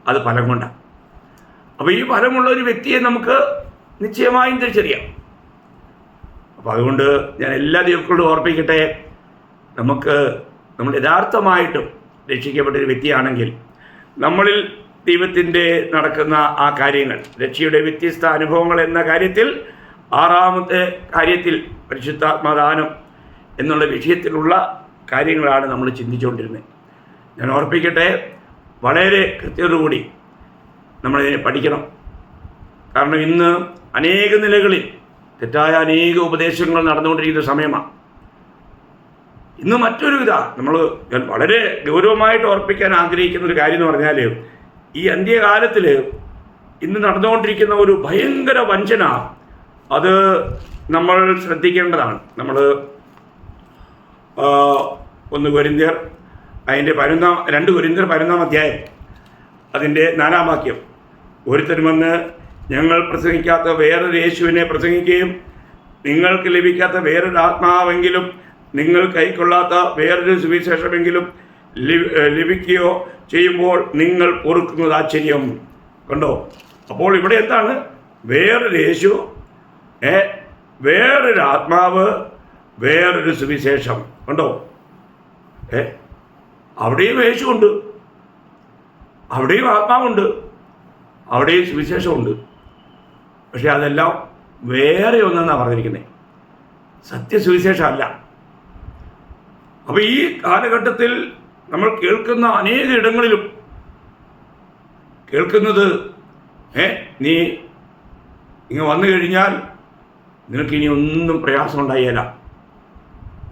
അത് ഫലം കൊണ്ടാണ്. അപ്പോൾ ഈ ഫലമുള്ള ഒരു വ്യക്തിയെ നമുക്ക് നിശ്ചയമായും തിരിച്ചറിയാം. അപ്പോൾ അതുകൊണ്ട് ഞാൻ എല്ലാ ദൈവങ്ങളോടും ഓർപ്പിക്കട്ടെ നമുക്ക് നമ്മൾ യഥാർത്ഥമായിട്ടും രക്ഷിക്കപ്പെട്ടൊരു വ്യക്തിയാണെങ്കിൽ നമ്മളിൽ ദൈവത്തിന്റെ നടക്കുന്ന ആ കാര്യങ്ങൾ രക്ഷയുടെ വ്യത്യസ്ത അനുഭവങ്ങൾ എന്ന കാര്യത്തിൽ ആറാമത്തെ കാര്യത്തിൽ പരിശുദ്ധാത്മദാനം എന്നുള്ള വിഷയത്തിലുള്ള കാര്യങ്ങളാണ് നമ്മൾ ചിന്തിച്ചുകൊണ്ടിരുന്നത്. ഞാൻ ഓർപ്പിക്കട്ടെ വളരെ കൃത്യതയോടുകൂടി നമ്മളിതിനെ പഠിക്കണം. കാരണം ഇന്ന് അനേക നിലകളിൽ തെറ്റായ അനേക ഉപദേശങ്ങൾ നടന്നുകൊണ്ടിരിക്കുന്ന സമയമാണ്. ഇന്ന് മറ്റൊരു ഇതാ നമ്മൾ ഞാൻ വളരെ ഗൗരവമായിട്ട് ഓർപ്പിക്കാൻ ആഗ്രഹിക്കുന്ന ഒരു കാര്യം എന്ന് പറഞ്ഞാൽ ഈ അന്ത്യകാലത്തിൽ ഇന്ന് നടന്നുകൊണ്ടിരിക്കുന്ന ഒരു ഭയങ്കര വഞ്ചന അത് നമ്മൾ ശ്രദ്ധിക്കേണ്ടതാണ്. നമ്മൾ ഒന്ന് കൊരിന്ത്യർ അതിന്റെ പതിനൊന്നാം രണ്ട് കൊരിന്ത്യർ പതിനൊന്നാം അധ്യായം അതിന്റെ നാലാം വാക്യം. ഒരുത്തരും വന്ന് ഞങ്ങൾ പ്രസംഗിക്കാത്ത വേറൊരു യേശുവിനെ പ്രസംഗിക്കുകയും നിങ്ങൾക്ക് ലഭിക്കാത്ത വേറൊരു ആത്മാവെങ്കിലും നിങ്ങൾ കൈക്കൊള്ളാത്ത വേറൊരു സുവിശേഷമെങ്കിലും ലഭിക്കുകയോ ചെയ്യുമ്പോൾ നിങ്ങൾ പൊറുക്കുന്നത് ആശ്ചര്യം കണ്ടോ? അപ്പോൾ ഇവിടെ എന്താണ്? വേറൊരു യേശു ഏ വേറൊരു ആത്മാവ് വേറൊരു സുവിശേഷം. കണ്ടോ? ഏ അവിടെയും യേശുണ്ട് അവിടെയും ആത്മാവുണ്ട്. അവിടെയും സുവിശേഷമുണ്ട്. പക്ഷെ അതെല്ലാം വേറെ ഒന്നെന്നാണ് പറഞ്ഞിരിക്കുന്നത് സത്യസുവിശേഷമല്ല. അപ്പോൾ ഈ കാലഘട്ടത്തിൽ നമ്മൾ കേൾക്കുന്ന അനേക ഇടങ്ങളിലും കേൾക്കുന്നത് ഏ നീ ഇങ്ങ് വന്നു കഴിഞ്ഞാൽ നിനക്ക് ഇനി ഒന്നും പ്രയാസം ഉണ്ടായില്ല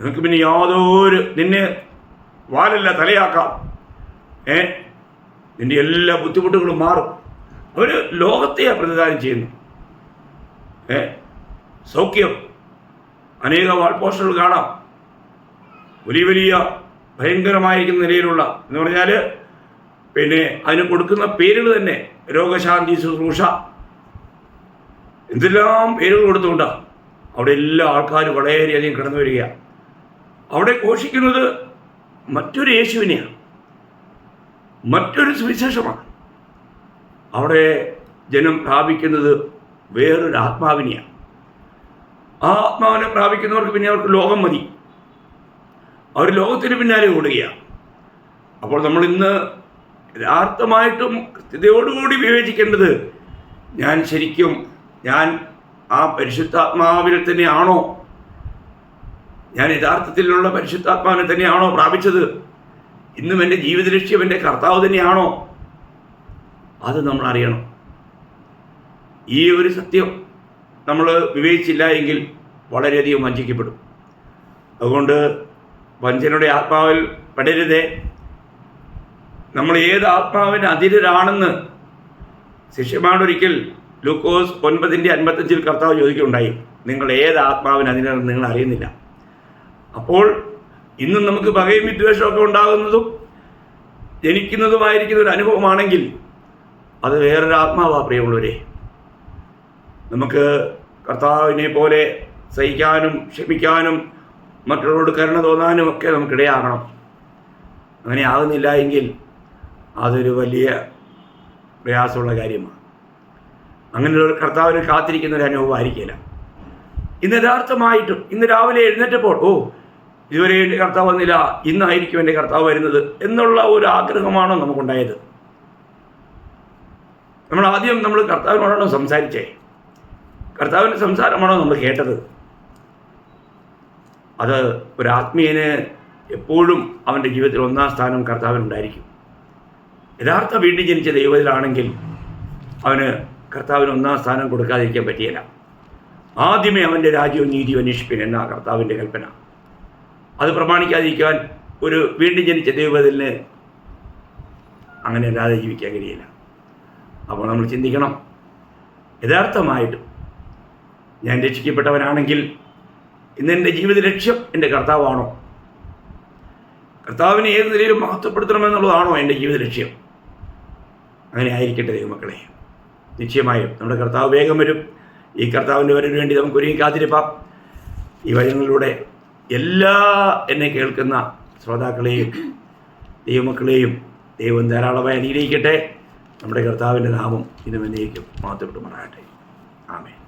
നിനക്ക് പിന്നെ യാതൊരു നിന്നെ വാലല്ല തലയാക്കാം. ഏ നിന്റെ എല്ലാ ബുദ്ധിമുട്ടുകളും മാറും. അവർ ലോകത്തെ പ്രതിദാനം ചെയ്യുന്നു ഏ സൗഖ്യം. അനേക വാൾപോസ്റ്ററുകൾ കാണാം. വലിയ വലിയ ഭയങ്കരമായിരിക്കുന്ന നിലയിലുള്ള എന്ന് പറഞ്ഞാൽ പിന്നെ അതിന് കൊടുക്കുന്ന പേരുകൾ തന്നെ രോഗശാന്തി ശുശ്രൂഷ. എന്തെല്ലാം പേരുകൾ കൊടുത്തുകൊണ്ടാണ് അവിടെ എല്ലാ ആൾക്കാരും വളരെയധികം കടന്നു വരിക. അവിടെ ഘോഷിക്കുന്നത് മറ്റൊരു യേശുവിനെയാണ് മറ്റൊരു സുവിശേഷമാണ്. അവിടെ ജനം പ്രാപിക്കുന്നത് വേറൊരു ആത്മാവിനെയാണ് ആ ആത്മാവിനെ പ്രാപിക്കുന്നവർക്ക് പിന്നെ അവർക്ക് ലോകം മതി. അവർ ലോകത്തിന് പിന്നാലെ ഓടുകയാണ്. അപ്പോൾ നമ്മൾ ഇന്ന് യഥാർത്ഥമായിട്ടും കൃത്യതയോടുകൂടി വിവേചിക്കേണ്ടത് ഞാൻ ശരിക്കും ഞാൻ ആ പരിശുദ്ധാത്മാവിൽ തന്നെയാണോ? ഞാൻ യഥാർത്ഥത്തിലുള്ള പരിശുദ്ധാത്മാവിനെ തന്നെയാണോ പ്രാപിച്ചത്? ഇന്നും എന്റെ ജീവിത ലക്ഷ്യം എന്റെ കർത്താവ് തന്നെയാണോ? അത് നമ്മൾ അറിയണം. ഈ ഒരു സത്യം നമ്മൾ വിവേചിച്ചില്ല എങ്കിൽ വളരെയധികം വഞ്ചിക്കപ്പെടും. അതുകൊണ്ട് വഞ്ചനയുടെ ആത്മാവിൽ പെടരുതേ. നമ്മൾ ഏത് ആത്മാവിന് അതിരാണെന്ന് ശിഷ്യമാണൊരിക്കൽ ലൂക്കോസ് ഒൻപതിന്റെ അൻപത്തഞ്ചിൽ കർത്താവ് ചോദിക്കുകയുണ്ടായി. നിങ്ങൾ ഏത് ആത്മാവിന് അതിനാണെന്ന് നിങ്ങൾ അറിയുന്നില്ല. അപ്പോൾ ഇന്നും നമുക്ക് പകയും വിദ്വേഷമൊക്കെ ഉണ്ടാകുന്നതും ജനിക്കുന്നതുമായിരിക്കുന്ന ഒരു അനുഭവമാണെങ്കിൽ അത് വേറൊരു ആത്മാവാ പ്രിയമുള്ളവരെ. നമുക്ക് കർത്താവിനെ പോലെ സഹിക്കാനും ക്ഷമിക്കാനും മറ്റുള്ളവരോട് കരുണ തോന്നാനും ഒക്കെ നമുക്കിടയാകണം. അങ്ങനെ ആകുന്നില്ല എങ്കിൽ അതൊരു വലിയ പ്രയാസമുള്ള കാര്യമാണ്. അങ്ങനെ ഒരു കർത്താവിന് കാത്തിരിക്കുന്ന ഒരു അനുഭവം അനുഭവമായിരിക്കില്ല ഇന്ന് യഥാർത്ഥമായിട്ടും ഇന്ന് രാവിലെ എഴുന്നേറ്റപ്പോൾ ഓ ഇതുവരെ എന്റെ കർത്താവ് വന്നില്ല ഇന്നായിരിക്കും എന്റെ കർത്താവ് വരുന്നത് എന്നുള്ള ഒരു ആഗ്രഹമാണോ നമുക്കുണ്ടായത്? നമ്മൾ ആദ്യം നമ്മൾ കർത്താവിനോടാണോ സംസാരിച്ചേ? കർത്താവിന്റെ സംസാരമാണോ നമ്മൾ കേട്ടത്? അത് ഒരു ആത്മീയനെ എപ്പോഴും അവന്റെ ജീവിതത്തിൽ ഒന്നാം സ്ഥാനം കർത്താവിനുണ്ടായിരിക്കും. യഥാർത്ഥ വീണ്ടും ജനിച്ച ദൈവത്തിലാണെങ്കിൽ അവന് കർത്താവിന് ഒന്നാം സ്ഥാനം കൊടുക്കാതിരിക്കാൻ പറ്റിയില്ല. ആദ്യമേ അവന്റെ രാജ്യവും നീതിയും അന്വേഷിപ്പിൻ എന്ന കർത്താവിന്റെ കൽപ്പന. അത് പ്രമാണിക്കാതിരിക്കാൻ ഒരു വീണ്ടും ജനിച്ച ദൈവത്തിന് അങ്ങനെ അല്ലാതെ ജീവിക്കാൻ കഴിയില്ല. അപ്പോൾ നമ്മൾ ചിന്തിക്കണം. യഥാർത്ഥമായിട്ട് ഞാൻ രക്ഷിക്കപ്പെട്ടവനാണെങ്കിൽ ഇന്ന് എന്റെ ജീവിത ലക്ഷ്യം എന്റെ കർത്താവാണോ? കർത്താവിനെ ഏത് നിലയിലും മഹത്വപ്പെടുത്തണമെന്നുള്ളതാണോ എന്റെ ജീവിത ലക്ഷ്യം? അങ്ങനെ ആയിരിക്കട്ടെ ദൈവമക്കളെ. നിശ്ചയമായും നമ്മുടെ കർത്താവ് വേഗം വരും. ഈ കർത്താവിന്റെ വരവിന് വേണ്ടി നമുക്ക് ഒരുങ്ങി കാത്തിരിപ്പാം. ഈ വചനങ്ങളിലൂടെ എല്ലാ എന്നെ കേൾക്കുന്ന ശ്രോതാക്കളെയും ദൈവമക്കളെയും ദൈവം ധാരാളമായി അനുഗ്രഹിക്കട്ടെ. നമ്മുടെ കർത്താവിന്റെ നാമം ഇന്നും എന്നേക്കും മഹത്വപ്പെട്ടുമാറാകട്ടെ ആമേ